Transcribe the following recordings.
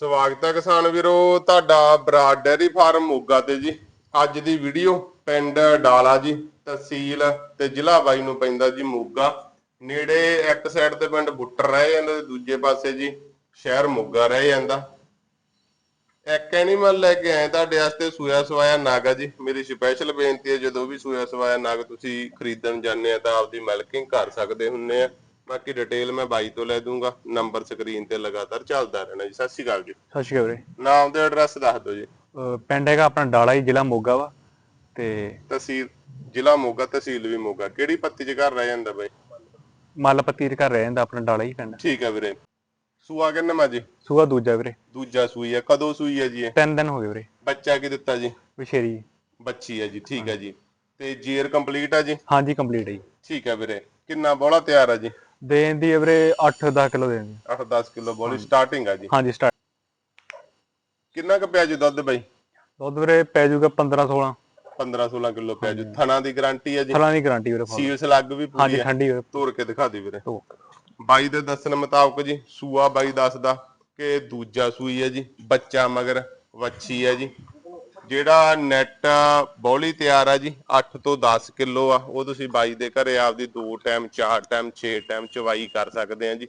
ਸਵਾਗਤ ਹੈ ਕਿਸਾਨ ਵੀਰੋ, ਤੁਹਾਡਾ ਬਰਾਡ ਡੈਰੀ ਫਾਰਮ ਮੋਗਾ ਤੇ ਜੀ। ਅੱਜ ਦੀ ਵੀਡੀਓ ਪਿੰਡ ਡਾਲਾ ਜੀ, ਤਹਿਸੀਲ ਤੇ ਜ਼ਿਲ੍ਹਾ ਬਾਈ ਨੂੰ ਪੈਂਦਾ ਜੀ ਮੋਗਾ। ਨੇੜੇ ਇੱਕ ਸਾਈਡ ਤੇ ਪਿੰਡ ਬੁੱਟਰ ਰਹਿ ਜਾਂਦਾ ਤੇ ਦੂਜੇ ਪਾਸੇ ਜੀ ਸ਼ਹਿਰ ਮੋਗਾ ਰਹਿ ਜਾਂਦਾ। ਇੱਕ ਐਨੀਮਲ ਲੈ ਕੇ ਆਏ ਤੁਹਾਡੇ ਵਾਸਤੇ ਸੂਆ ਸਵਾਇਆ ਨਾਗ ਆ ਜੀ। ਮੇਰੀ ਸਪੈਸ਼ਲ ਬੇਨਤੀ ਹੈ ਜਦੋਂ ਵੀ ਸੂਆ ਸਵਾਇਆ ਨਾਗ ਤੁਸੀਂ ਖਰੀਦਣ ਜਾਂਦੇ ਆ ਤਾਂ ਆਪਦੀ ਮਿਲਕਿੰਗ ਕਰ ਸਕਦੇ ਹੁੰਨੇ ਆ। ਬਾਕੀ ਡਿਟੇਲ ਮੈਂ ਬਾਈ ਤੋਂ ਲੈ ਦੂੰਗਾ ਨੰਬਰ ਸਕਰੀਨ ਤੇ ਲਗਾਤਾਰ ਚੱਲਦਾ ਰਹਿਣਾ ਜੀ। ਸਤਿ ਸ਼੍ਰੀ ਅਕਾਲ ਜੀ। ਸਤਿ ਸ਼੍ਰੀ ਅਕਾਲ ਵੀਰੇ। ਨਾਮ ਤੇ ਐਡਰੈਸ ਦੱਸ ਦਿਓ ਜੀ। ਪਿੰਡ ਹੈਗਾ ਆਪਣਾ ਡਾਲਾ ਹੀ ਜ਼ਿਲ੍ਹਾ ਮੋਗਾ ਵਾ ਤੇ ਤਹਿਸੀਲ ਜ਼ਿਲ੍ਹਾ ਮੋਗਾ ਤਹਿਸੀਲ ਵੀ ਮੋਗਾ। ਕਿਹੜੀ ਪੱਤੀ ਚ ਘਰ ਰਹਿ ਜਾਂਦਾ ਬਾਈ? ਮੱਲਪੱਤੀ ਦੇ ਘਰ ਰਹਿ ਜਾਂਦਾ ਆਪਣਾ ਡਾਲਾ ਹੀ ਪਿੰਡ। ਠੀਕ ਹੈ ਵੀਰੇ। ਸੂਆ ਕਿੰਨਾ ਮਾ ਜੀ? ਸੂਆ ਦੂਜਾ ਵੀਰੇ। ਦੂਜਾ ਸੂਈ ਹੈ ਕਦੋਂ ਸੂਈ ਹੈ ਜੀ ਇਹ? ਤਿੰਨ ਦਿਨ ਹੋ ਗਏ ਵੀਰੇ। ਬੱਚਾ ਕੀ ਦਿੱਤਾ ਜੀ? ਵਿਸ਼ੇਰੀ ਬੱਚੀ ਹੈ ਜੀ ਠੀਕ ਹੈ ਜੀ। ਤੇ ਜੀਅਰ ਕੰਪਲੀਟ ਹੈ ਜੀ? ਹਾਂਜੀ ਕੰਪਲੀਟ ਹੈ ਜੀ। ਠੀਕ ਹੈ ਵੀਰੇ। ਕਿੰਨਾ ਬੋਲਾ ਤਿਆਰ ਹੈ ਜੀ? ਦੇਣ ਦੀ ਵੀਰੇ 8-10 ਕਿਲੋ ਦੇਣ ਦੀ। 8-10 ਕਿਲੋ ਬੋਲੀ ਸਟਾਰਟਿੰਗ ਹੈ ਜੀ। ਹਾਂਜੀ ਸਟਾਰਟ ਕਿੰਨਾ ਕੁ ਪਿਆ ਜੀ ਦੁੱਧ ਬਾਈ? ਦੁੱਧ ਵੀਰੇ ਪੈ ਜਾਊਗਾ 15-16 15-16 ਕਿਲੋ ਪਿਆ ਜੀ। ਥਣਾ ਦੀ ਗਾਰੰਟੀ ਹੈ ਜੀ। ਫਲਾਂ ਦੀ ਗਾਰੰਟੀ ਵੀਰੇ ਫਲ। ਸੀਲ ਸਲੱਗ ਵੀ ਪੂਰੀ ਹਾਂਜੀ ਠੰਡੀ ਵੀਰੇ ਤੋੜ ਕੇ ਦਿਖਾ ਦੀ ਵੀਰੇ। ਬਾਈ ਦੇ ਦੱਸਣ ਮੁਤਾਬਕ ਜੀ ਸੂਆ ਬਾਈ ਦੱਸਦਾ ਕਿ ਦੂਜਾ ਸੂਈ ਹੈ ਜੀ ਬੱਚਾ ਮਗਰ ਵੱਛੀ ਹੈ ਜੀ। ਜਿਹੜਾ ਨੈਟ ਬੌਲੀ ਤਿਆਰ ਆ ਜੀ 8 ਤੋਂ 10 ਕਿਲੋ ਆ, ਉਹ ਤੁਸੀਂ ਬਾਈ ਦੇ ਘਰੇ ਆਪਦੀ ਦੋ ਟਾਈਮ ਚਾਰ ਟਾਈਮ ਛੇ ਟਾਈਮ ਚਵਾਈ ਕਰ ਸਕਦੇ ਆ ਜੀ।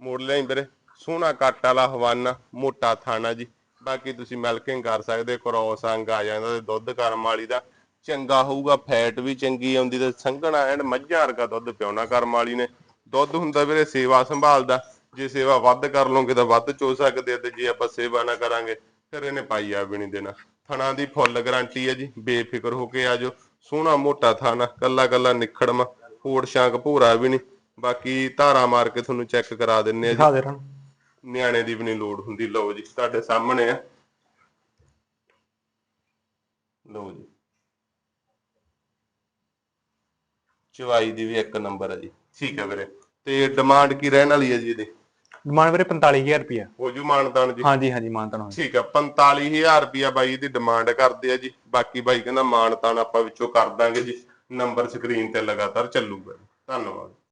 ਮੋੜ ਲਿਆਈ ਵੀਰੇ, ਸੋਹਣਾ ਕੱਟ ਵਾਲਾ ਹਵਾਨਾ, ਮੋਟਾ ਥਾਣਾ ਜੀ। ਬਾਕੀ ਤੁਸੀਂ ਮਿਲਕਿੰਗ ਕਰ ਸਕਦੇ ਕਰੋਸ ਅੰਗ ਆ ਜਾਂਦਾ ਤੇ ਦੁੱਧ ਕਰਮ ਵਾਲੀ ਦਾ। ਚੰਗਾ ਹੋਊਗਾ ਫੈਟ ਵੀ ਚੰਗੀ ਆਉਂਦੀ ਤੇ ਸੰਘਣਾ ਐਂਡ ਮੱਝਾਂ ਵਰਗਾ ਦੁੱਧ ਪਿਉਣਾ ਕਰਮ ਵਾਲੀ ਨੇ। ਦੁੱਧ ਹੁੰਦਾ ਵੀਰੇ ਸੇਵਾ ਸੰਭਾਲਦਾ, ਜੇ ਸੇਵਾ ਵੱਧ ਕਰ ਲਓਗੇ ਤਾਂ ਵੱਧ ਚੋ ਸਕਦੇ ਤੇ ਜੇ ਆਪਾਂ ਸੇਵਾ ਨਾ ਕਰਾਂਗੇ, ਫਿਰ ਇਹਨੇ ਪਾਈਆ ਵੀ ਨਹੀਂ ਦੇਣਾ। ਥਣਾ ਦੀ ਫੁੱਲ ਗਾਰੰਟੀ ਹੈ ਜੀ ਬੇਫਿਕਰ ਹੋ ਕੇ ਆਜੋ। ਸੋਹਣਾ ਮੋਟਾ ਥਾਣਾ ਕੱਲਾ ਕੱਲਾ ਨਿਖੜਮਾ ਫੋੜ ਸ਼ਾਂਕ ਭੂਰਾ ਵੀ ਨਹੀਂ। ਬਾਕੀ ਧਾਰਾ ਮਾਰ ਕੇ ਤੁਹਾਨੂੰ ਚੈੱਕ ਕਰਾ ਦਿੰਨੇ ਆ ਜੀ। ਦਿਖਾ ਦੇ ਨਿਆਣੇ ਦੀ ਵੀ ਨਹੀਂ ਲੋੜ ਹੁੰਦੀ। ਲਓ ਜੀ ਤੁਹਾਡੇ ਸਾਹਮਣੇ ਆ। ਲਓ ਜੀ। ਚਵਾਈ ਦੀ ਵੀ ਇੱਕ ਨੰਬਰ ਹੈ ਜੀ। ਠੀਕ ਹੈ ਵੀਰੇ। ਤੇ ਡਿਮਾਂਡ ਕੀ ਰਹਿਣ ਵਾਲੀ ਹੈ ਜੀ ਇਹਦੀ? ਡਿਮਾਂਡ ਵੀਰੇ 45000 ਰੁਪਿਆ ਹੋ ਜੂ ਮਾਨਦਾਨ ਜੀ। ਹਾਂਜੀ ਹਾਂਜੀ ਮਾਨਤਨ ਹੋ ਠੀਕ ਹੈ 45000 ਰੁਪਿਆ ਬਾਈ ਦੀ ਡਿਮਾਂਡ ਕਰਦੇ ਆ ਜੀ। ਬਾਕੀ ਬਾਈ ਕਹਿੰਦਾ ਮਾਨਤਾਨ ਆਪਾਂ ਵਿੱਚੋਂ ਕਰ ਦਾਂਗੇ ਜੀ। ਨੰਬਰ ਸਕਰੀਨ ਤੇ ਲਗਾਤਾਰ ਚੱਲੂਗਾ ਧੰਨਵਾਦ।